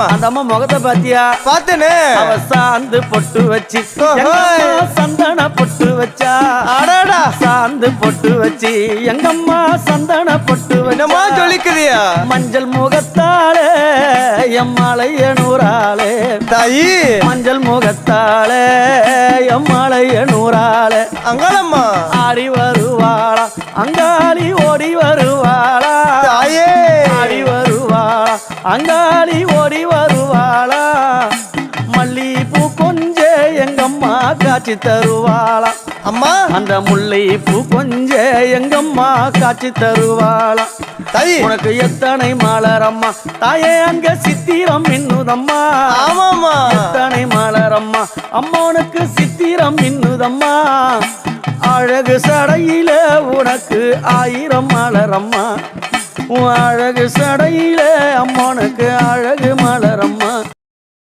அந்த அம்மா முகத்தை பாத்தியா? பார்த்தேனே. அவ சாந்து பொட்டு வச்சு சந்தன பொட்டு வச்சா? அடாடா. சாந்து பொட்டு வச்சு எங்கம்மா சந்தன பொட்டு என்னமா வச்சா சொல்லிக்கிறியா? மஞ்சள் முகத்தாலே எம்மாளைய நூறாளே தாயி. மஞ்சள் முகத்தாலே எம்மாளைய நூறாளே அங்காளம்மா. ஆடி வருவாளா அங்காளி ஓடி அங்காளி ஓடி வருவாளா? மல்லிப்பூ கொஞ்ச எங்கம்மா காட்சி தருவாளா? அம்மா! அந்த முல்லைப்பூ கொஞ்ச எங்கம்மா காட்சி தருவாளா? தாயி! உனக்கு எத்தனை மலரம்மா? தாயே அங்க சித்திரம் மின்னுதம்மா. ஆமாமா எத்தனை மலரம்மா? அம்மனுக்கு சித்திரம் மின்னுதம்மா. அழகு சடையில உனக்கு ஆயிரம் மலரம்மா. அழகு சடையில அழகு மலரம்